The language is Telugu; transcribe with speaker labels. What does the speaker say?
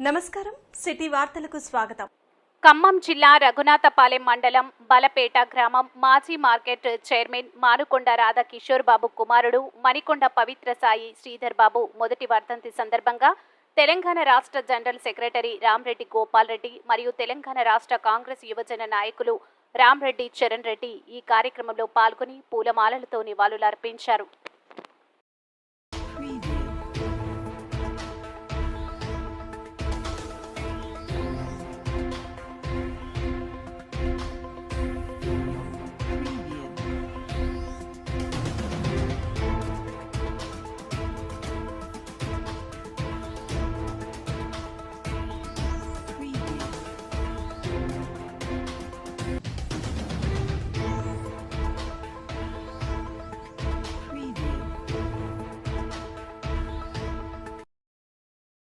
Speaker 1: నమస్కారం. సిటీ వార్తలకు స్వాగతం.
Speaker 2: ఖమ్మం జిల్లా రఘునాథపాలెం మండలం బలపేట గ్రామం మాజీ మార్కెట్ చైర్మన్ మానుకొండ రాధా కిషోర్ బాబు కుమారుడు మణికొండ పవిత్ర సాయి శ్రీధర్ బాబు మొదటి వర్ధంతి సందర్భంగా తెలంగాణ రాష్ట్ర జనరల్ సెక్రటరీ రామ్రెడ్డి గోపాల్ రెడ్డి మరియు తెలంగాణ రాష్ట్ర కాంగ్రెస్ యువజన నాయకులు రామ్రెడ్డి చరణ్ రెడ్డి ఈ కార్యక్రమంలో పాల్గొని పూలమాలలతో నివాళులర్పించారు.